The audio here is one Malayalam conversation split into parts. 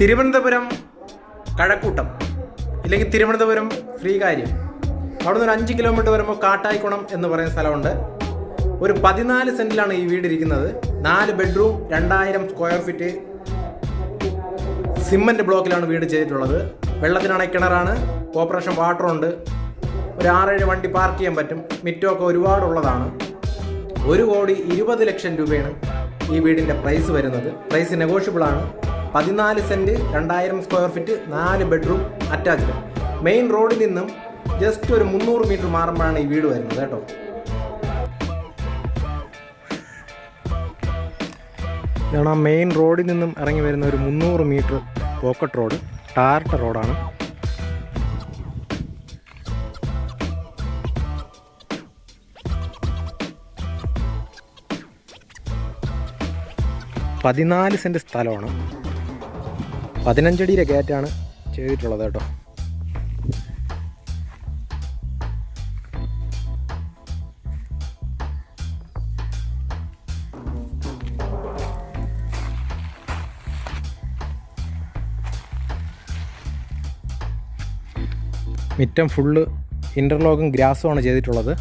തിരുവനന്തപുരം കഴക്കൂട്ടം ഇല്ലെങ്കിൽ തിരുവനന്തപുരം ശ്രീകാര്യം. അവിടെ നിന്ന് ഒരു അഞ്ച് കിലോമീറ്റർ വരുമ്പോൾ കാട്ടായിക്കുണം എന്ന് പറയുന്ന സ്ഥലമുണ്ട്. ഒരു പതിനാല് സെന്റിലാണ് ഈ വീട് ഇരിക്കുന്നത്. നാല് ബെഡ്റൂം രണ്ടായിരം സ്ക്വയർ ഫീറ്റ് സിമ്മന്റ് ബ്ലോക്കിലാണ് വീട് ചെയ്തിട്ടുള്ളത്. വെള്ളത്തിനാണെങ്കിൽ കിണറാണ്. ഓപ്പറേഷൻ വാട്ടറുണ്ട് ഒരു ആറേഴ് വണ്ടി പാർക്ക് ചെയ്യാൻ പറ്റും. മിറ്റമൊക്കെ ഒരുപാടുള്ളതാണ്. ഒരു കോടി ഇരുപത് ലക്ഷം രൂപയാണ് ഈ വീടിന്റെ പ്രൈസ് വരുന്നത്. പ്രൈസ് നെഗോഷ്യബിൾ ആണ്. പതിനാല് സെന്റ് രണ്ടായിരം സ്ക്വയർ ഫീറ്റ് നാല് ബെഡ്റൂം അറ്റാച്ച്ഡ്. മെയിൻ റോഡിൽ നിന്നും ജസ്റ്റ് ഒരു മുന്നൂറ് മീറ്റർ മാറുമ്പോഴാണ് ഈ വീട് വരുന്നത് കേട്ടോ. ഇതാണ് ആ മെയിൻ റോഡിൽ നിന്നും ഇറങ്ങി വരുന്ന ഒരു മുന്നൂറ് മീറ്റർ പോക്കറ്റ് റോഡ് ടാർട്ട റോഡാണ്. പതിനാല് സെന്റ് സ്ഥലമാണ്. പതിനഞ്ചടിയുടെ ഗേറ്റാണ് ചെയ്തിട്ടുള്ളത് കേട്ടോ. മിറ്റം ഫുള്ള് ഇന്റർലോക്കും ഗ്രാസുമാണ് ചെയ്തിട്ടുള്ളത്.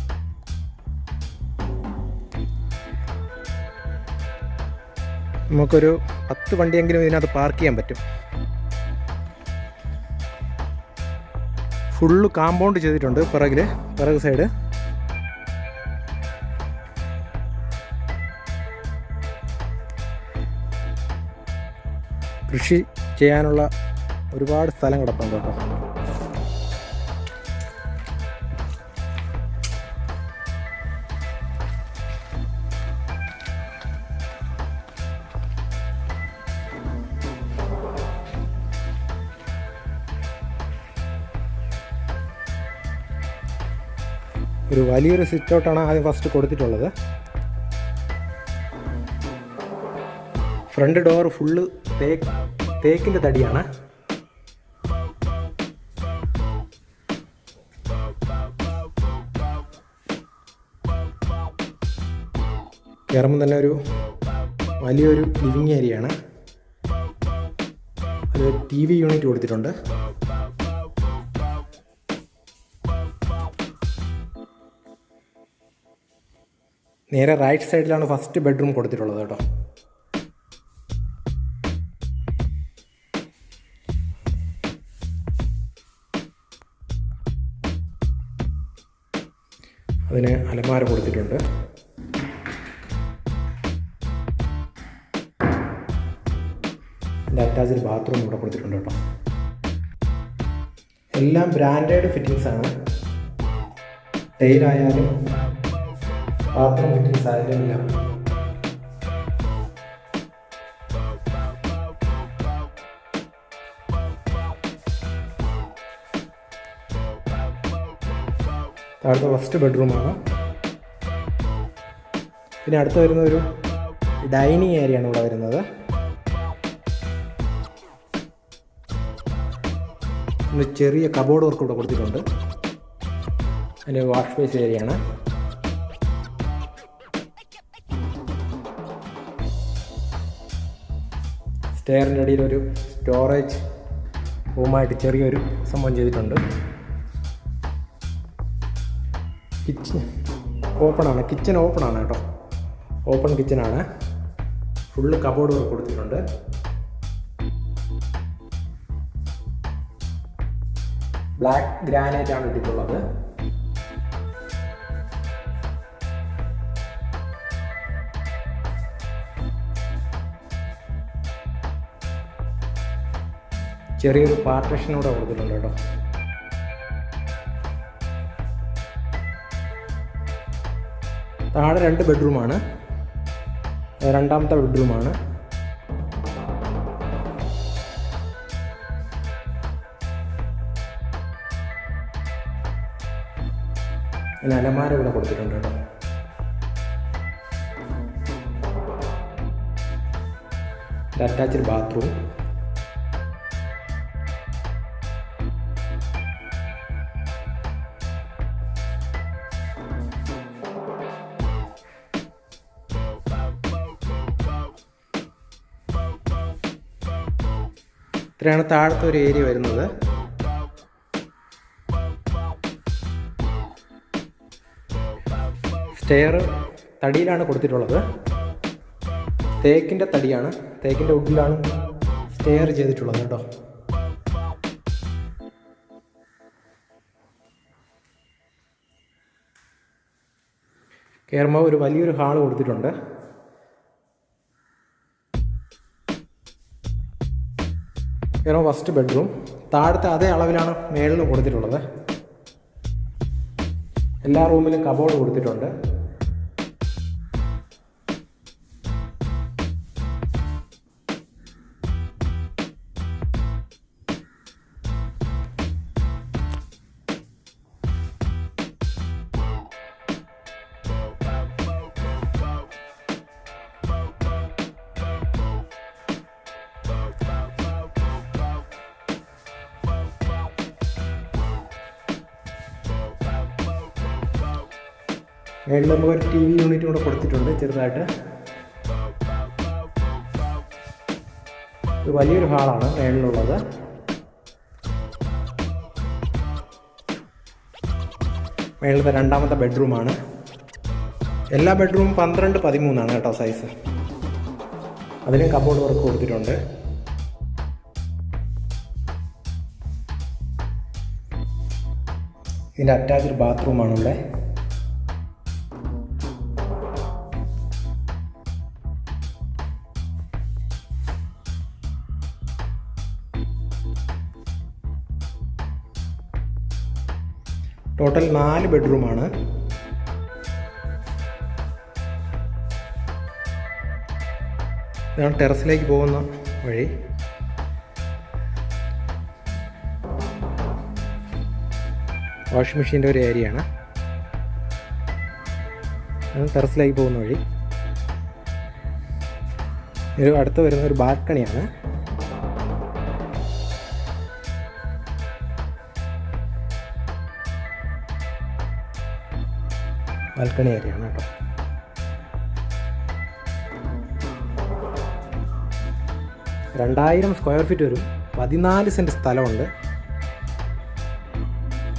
നമുക്കൊരു പത്ത് വണ്ടിയെങ്കിലും ഇതിനകത്ത് പാർക്ക് ചെയ്യാൻ പറ്റും. ഫുള്ള് കാമ്പൗണ്ട് ചെയ്തിട്ടുണ്ട് പിറകിൽ പിറക് സൈഡ് കൃഷി ചെയ്യാനുള്ള ഒരുപാട് സ്ഥലം കിടപ്പുണ്ട് കേട്ടോ. ഒരു വലിയൊരു സിറ്റ് ഔട്ടാണ് ആദ്യം ഫസ്റ്റ് കൊടുത്തിട്ടുള്ളത്. ഫ്രണ്ട് ഡോർ ഫുള്ള് തേക്ക് തേക്കിന്റെ തടിയാണ്. കയറുമ്പോൾ തന്നെ ഒരു വലിയൊരു ലിവിങ് ഏരിയയാണ് ഒരു ടി വി യൂണിറ്റ് കൊടുത്തിട്ടുണ്ട്. നേരെ റൈറ്റ് സൈഡിലാണ് ഫസ്റ്റ് ബെഡ്റൂം കൊടുത്തിട്ടുള്ളത് കേട്ടോ. അതിന് അലമാര കൊടുത്തിട്ടുണ്ട്. അറ്റാച്ച്ഡ് ബാത്റൂം ഇവിടെ കൊടുത്തിട്ടുണ്ട് കേട്ടോ. എല്ലാം ബ്രാൻഡഡ് ഫിറ്റിങ്സ് ആണ്. ടൈലായാലും പാത്രം കിട്ടിയ സാഹചര്യമില്ല. താഴത്തെ ഫസ്റ്റ് ബെഡ്റൂമാണ് പിന്നെ അടുത്ത് വരുന്ന ഒരു ഡൈനിങ് ഏരിയ ആണ് ഇവിടെ വരുന്നത്. ചെറിയ കബോർഡ് വർക്ക് ഇവിടെ കൊടുത്തിട്ടുണ്ട്. അതിന്റെ വാഷ് ബേസ് ഏരിയയാണ് സ്റ്റെയറിന്റെ അടിയിൽ ഒരു സ്റ്റോറേജ് റൂമായിട്ട് ചെറിയൊരു സംഭവം ചെയ്തിട്ടുണ്ട്. കിച്ചൺ ഓപ്പണാണ്. കിച്ചൺ ഓപ്പണാണ് കേട്ടോ. ഓപ്പൺ കിച്ചണാണ് ഫുള്ള് കബോർഡ് വർക്ക് കൊടുത്തിട്ടുണ്ട്. ബ്ലാക്ക് ഗ്രാനൈറ്റ് ആണ് ഇട്ടിട്ടുള്ളത്. ചെറിയൊരു പാർട്ടേഷൻ കൂടെ കൊടുത്തിട്ടുണ്ട് കേട്ടോ. താഴെ രണ്ട് ബെഡ്റൂമാണ് രണ്ടാമത്തെ ബെഡ്റൂമാണ് പിന്നെ അലമാര ഇവിടെ കൊടുത്തിട്ടുണ്ട് കേട്ടോ. അറ്റാച്ച്ഡ് ബാത്റൂം ഇത്രയാണ് താഴത്തെ ഒരു ഏരിയ വരുന്നത്. സ്റ്റെയർ തടിയിലാണ് കൊടുത്തിട്ടുള്ളത്. തേക്കിന്റെ തടിയാണ്. തേക്കിന്റെ ഉള്ളിലാണ് സ്റ്റെയർ ചെയ്തിട്ടുള്ളത് കേട്ടോ. കയറുമ്പോൾ ഒരു വലിയൊരു ഹാൾ കൊടുത്തിട്ടുണ്ട്. കയറുമ്പോൾ ഫസ്റ്റ് ബെഡ്റൂം താഴത്തെ അതേ അളവിലാണ് മേളിൽ കൊടുത്തിട്ടുള്ളത്. എല്ലാ റൂമിലും കബോർഡ് കൊടുത്തിട്ടുണ്ട്. മേളിൽ നമുക്ക് ഒരു ടി വി യൂണിറ്റ് കൂടെ കൊടുത്തിട്ടുണ്ട് ചെറുതായിട്ട്. ഒരു വലിയൊരു ഹാളാണ് മേളിലുള്ളത് മേളിലത്തെ രണ്ടാമത്തെ ബെഡ്റൂമാണ്. എല്ലാ ബെഡ്റൂം പന്ത്രണ്ട് പതിമൂന്നാണ് കേട്ടോ സൈസ്. അതിലും കബോർഡ് വർക്ക് കൊടുത്തിട്ടുണ്ട്. ഇതിന്റെ അറ്റാച്ച്ഡ് ബാത്റൂമാണുള്ളത്. ടോട്ടൽ നാല് ബെഡ്റൂമാണ് ഇതാണ് ടെറസിലേക്ക് പോകുന്ന വഴി. വാഷിംഗ് മെഷീന്റെ ഒരു ഏരിയയാണ് ടെറസിലേക്ക് പോകുന്ന വഴി. ഇത് അടുത്ത് വരുന്ന ഒരു ബാൽക്കണിയാണ്. ബാൽക്കണി ആണ് കേട്ടോ. രണ്ടായിരം സ്ക്വയർ ഫീറ്റ് വരും. പതിനാല് സെന്റ് സ്ഥലമുണ്ട്.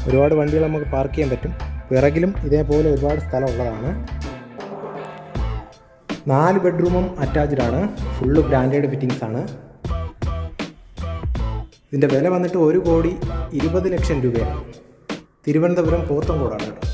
ഒരുപാട് വണ്ടികൾ നമുക്ക് പാർക്ക് ചെയ്യാൻ പറ്റും. പിറകിലും ഇതേപോലെ ഒരുപാട് സ്ഥലമുള്ളതാണ്. നാല് ബെഡ്റൂമും അറ്റാച്ച്ഡ് ആണ്. ഫുള്ള് ബ്രാൻഡഡ് ഫിറ്റിങ്സ് ആണ്. ഇതിന്റെ വില വന്നിട്ട് ഒരു കോടി ഇരുപത് ലക്ഷം രൂപയാണ്. തിരുവനന്തപുരം പോത്തങ്കോടാണ് കേട്ടോ.